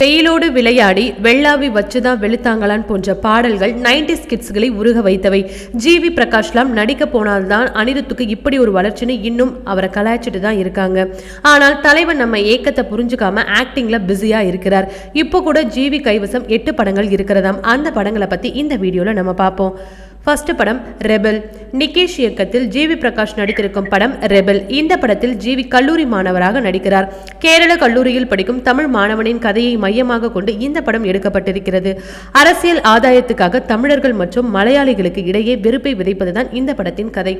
வெயிலோடு விளையாடி வெள்ளாவி வச்சுதான் வெளுத்தாங்களான் போன்ற பாடல்கள் நைன்டி கிட்ஸ்களை உருக வைத்தவை. ஜிவி பிரகாஷ்லாம் நடிக்க போனால்தான் அனிருத்துக்கு இப்படி ஒரு வளர்ச்சின்னு இன்னும் அவரை கலாய்ச்சிட்டு தான் இருக்காங்க. ஆனால் தலைவன் நம்ம ஏக்கத்தை புரிஞ்சுக்காம ஆக்டிங்ல பிஸியா இருக்கிறார். இப்போ கூட ஜிவி கைவசம் எட்டு படங்கள் இருக்கிறதாம். அந்த படங்களை பத்தி இந்த வீடியோல நம்ம பார்ப்போம். ஃபர்ஸ்ட் படம் ரெபல் நிகேஷ் இயக்கத்தில் ஜிவி பிரகாஷ் நடித்திருக்கும் படம் ரெபல் இந்த படத்தில் ஜிவி கல்லூரி மாணவராக நடிக்கிறார். கேரள கல்லூரியில் படிக்கும் தமிழ் மாணவனின் கதையை மையமாக கொண்டு இந்த படம் எடுக்கப்பட்டிருக்கிறது. அரசியல் ஆதாயத்துக்காக தமிழர்கள் மற்றும் மலையாளிகளுக்கு இடையே வெறுப்பை விதைப்பதுதான் இந்த படத்தின் கதை.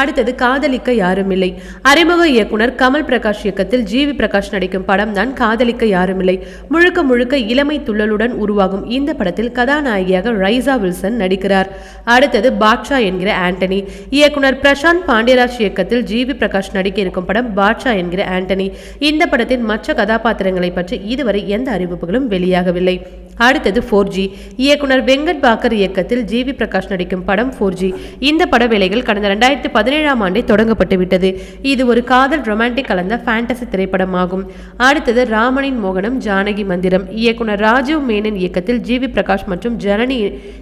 அடுத்தது காதலிக்க யாருமில்லை. அறிமுக இயக்குனர் கமல் பிரகாஷ் இயக்கத்தில் ஜிவி பிரகாஷ் நடிக்கும் படம் தான் காதலிக்க யாருமில்லை. முழுக்க முழுக்க இளமை துள்ளலுடன் உருவாகும் இந்த படத்தில் கதாநாயகியாக ரைசா வில்சன் நடிக்கிறார். அடுத்தது பாட்ஷா என்கிற ஆண்டனி. இயக்குனர் பிரசாந்த் பாண்டியராஜ் இயக்கத்தில் ஜிவி பிரகாஷ் நடிக்க இருக்கும் படம் பாட்ஷா என்கிற ஆண்டனி. இந்த படத்தின் மற்ற கதாபாத்திரங்களை பற்றி இதுவரை எந்த அறிவிப்புகளும் வெளியாகவில்லை. அடுத்தது ஃபோர் ஜி இயக்குனர் வெங்கட் பாக்கர் இயக்கத்தில் ஜிவி பிரகாஷ் நடிக்கும் படம் ஃபோர் ஜி இந்த பட வேலைகள் கடந்த ரெண்டாயிரத்தி பதினேழாம் ஆண்டே தொடங்கப்பட்டு விட்டது. இது ஒரு காதல் ரொமான்டிக் கலந்த ஃபேண்டசி திரைப்படமாகும். அடுத்தது ராமனின் மோகனம் ஜானகி மந்திரம். இயக்குனர் ராஜீவ் மேனன் இயக்கத்தில் ஜிவி பிரகாஷ் மற்றும் ஜனனி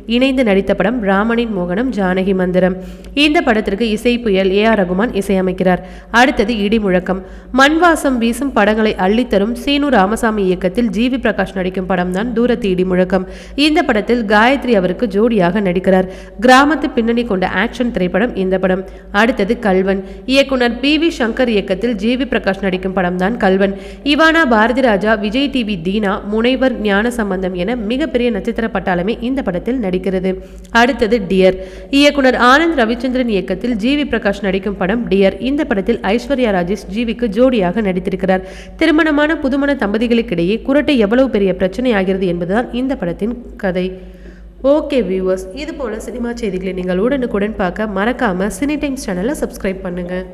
இணைந்து நடித்த படம் ராமனின் மோகனம் ஜானகி மந்திரம். இந்த படத்திற்கு இசை புயல் ஏ ஆர் ரகுமான் இசையமைக்கிறார். அடுத்தது இடி முழக்கம். மண்வாசம் வீசும் படங்களை அள்ளித்தரும் சீனு ராமசாமி இயக்கத்தில் ஜி வி பிரகாஷ் நடிக்கும் படம் தான் தூரத்து இடி முழக்கம். இந்த படத்தில் காயத்ரி அவருக்கு ஜோடியாக நடிக்கிறார். கிராமத்து பின்னணி கொண்ட ஆக்ஷன் திரைப்படம் இந்த படம். அடுத்தது கல்வன். இயக்குனர் பி வி சங்கர் இயக்கத்தில் ஜி வி பிரகாஷ் நடிக்கும் படம் தான் கல்வன். இவானா பாரதி ராஜா விஜய் டிவி தீனா முனைவர் ஞான சம்பந்தம் என மிகப்பெரிய நட்சத்திர பட்டாளமே இந்த படத்தில் நடிக்கிறது. அடுத்தது டியர். இயக்குனர் ஆனந்த் ரவிச்சந்திரன் இயக்கத்தில் ஜி வி பிரகாஷ் நடிக்கும் படம் டியர். இந்த படத்தில் ஐஸ்வர்யா ராஜேஷ் ஜிவிக்கு ஜோடியாக நடித்திருக்கிறார். திருமணமான புதுமண தம்பதிகளுக்கிடையே குரட்டை எவ்வளவு பெரிய பிரச்சனையாகிறது என்பதுதான் இந்த படத்தின் கதை. ஓகே வியூவர்ஸ் இது போல சினிமா செய்திகளை நீங்கள் உடனுக்குடன் பார்க்க மறக்காம சினி டைம்ஸ் சேனலை சப்ஸ்கிரைப் பண்ணுங்கள்